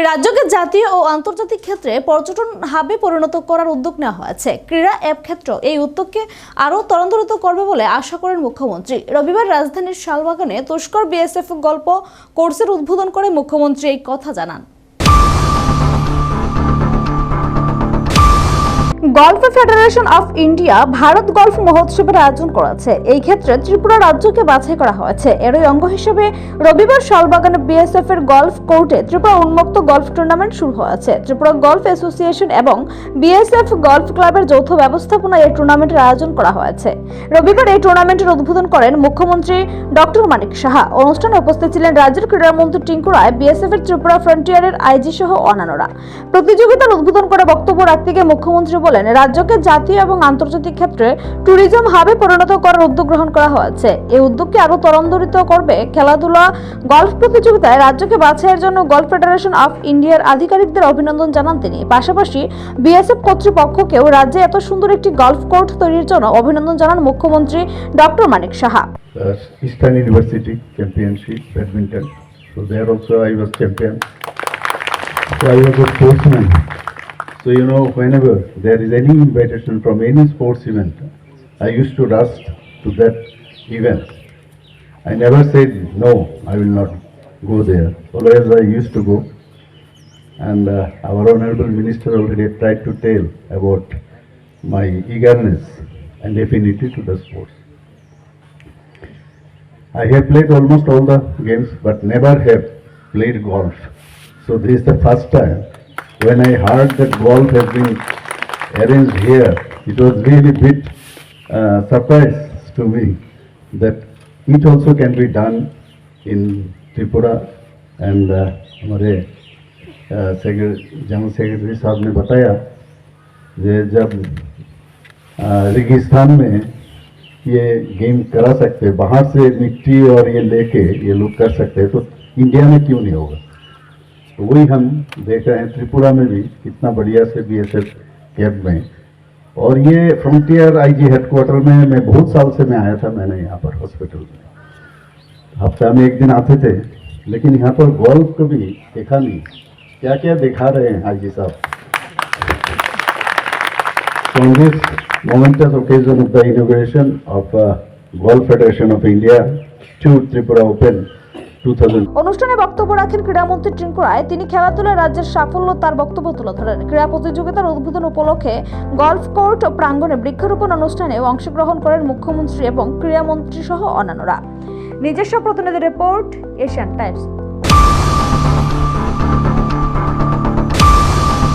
রাজ্যকে জাতীয় ও আন্তর্জাতিক ক্ষেত্রে পর্যটন হাবে পরিণত করার উদ্যোগ নেওয়া হয়েছে। ক্রীড়া অ্যাপ ক্ষেত্র এই উদ্যোগকে আরও ত্বরান্বিত করবে বলে আশা করেন মুখ্যমন্ত্রী। রবিবার রাজধানীর শালবাগানে তুষ্কর বিএসএফ গল্প কোর্সের উদ্বোধন করে মুখ্যমন্ত্রী এই কথা জানান। Golf federation of India Bharat golf মহোৎসবের আয়োজন করেছে। এই ক্ষেত্রে ত্রিপুরা রাজ্যকে বাছাই করা হয়েছে। এরই অঙ্গ হিসেবে রবিবার শালবাগানে বিএসএফ এর গল্ফ কোর্টে ত্রিপুরা উন্মুক্ত গল্ফ টুর্নামেন্ট শুরু হয়েছে। ত্রিপুরা গল্ফ অ্যাসোসিয়েশন এবং বিএসএফ গল্ফ ক্লাবের যৌথ ব্যবস্থাপনায় এই টুর্নামেন্টের আয়োজন করা হয়েছে। রবিবার এই টুর্নামেন্টের উদ্বোধন করেন মুখ্যমন্ত্রী ডক্টর মানিক সাহা। অনুষ্ঠানে উপস্থিত ছিলেন রাজ্যের ক্রীড়ামন্ত্রী টিঙ্কু রায় বিএসএফ এর ত্রিপুরা ফ্রন্টিয়ারের আইজি সহ অন্যান্যরা। প্রতিযোগিতার উদ্বোধন করে বক্তব্য রাখতে গিয়ে মুখ্যমন্ত্রী বলেন রাজ্যকে জাতীয় এবং আন্তর্জাতিক ক্ষেত্রে ট্যুরিজম হাবে পরিণত করার উদ্যোগ গ্রহণ করা হয়েছে। এই উদ্যোগকে আরও ত্বরান্বিত করবে খেলাধুলা, গল্ফ প্রতিযোগিতায় রাজ্যকে বাছাইয়ের জন্য গলফ ফেডারেশন অফ ইন্ডিয়ার আধিকারিকদের অভিনন্দন জানান তিনি। পাশাপাশি বিএসএফ কর্তৃপক্ষকেও রাজ্যে এত সুন্দর একটি গল্ফ কোর্ট তৈরির জন্য অভিনন্দন জানান মুখ্যমন্ত্রী doctor Manik Saha. So you know, whenever there is any invitation from any sports event, I used to rush to that event. I never said no, I will not go there. Always I used to go. And uh, our honorable minister already tried to tell about my eagerness and affinity to the sports. I have played almost all the games, but never have played golf. So this is the first time when I heard that golf has been arranged here. It was really bit uh, surprise to me that it also can be done in Tripura and uh, हमारे general secretary साहब ने बताया कि जब अ, रेगिस्तान में ये game करा सकते हैं बाहर से मिट्टी और ये लेके ये लोग कर सकते हैं तो इंडिया में क्यों नहीं होगा तो वही हम देख रहे हैं त्रिपुरा में भी कितना बढ़िया से बी एस एफ़ कैंप में। और ये फ्रंटियर आईजी हेडक्वार्टर में मैं बहुत साल से मैं आया था मैंने यहाँ पर हॉस्पिटल में। हफ़्ता में एक दिन आते थे लेकिन यहाँ पर गोल्फ कभी देखा नहीं। क्या क्या दिखा रहे हैं आईजी साहब? So on this momentous occasion of the inauguration of uh, Golf Federation of India to Tripura Open 2000. অনুষ্ঠানে বক্তব্য রাখেন ক্রীড়ামন্ত্রী টিঙ্কু রায়। তিনি খেলাধুলায় রাজ্যের সাফল্য তার বক্তব্য তুলে ধরেন। ক্রীড়া প্রতিযোগিতার উদ্বোধন উপলক্ষে গলফ কোর্ট প্রাঙ্গণে বৃক্ষরোপণ অনুষ্ঠানে অংশগ্রহণ করেন মুখ্যমন্ত্রী এবং ক্রীড়ামন্ত্রী সহ অন্যান্যরা। নিজস্ব প্রতিনিধি রিপোর্ট, এশিয়ান টাইমস।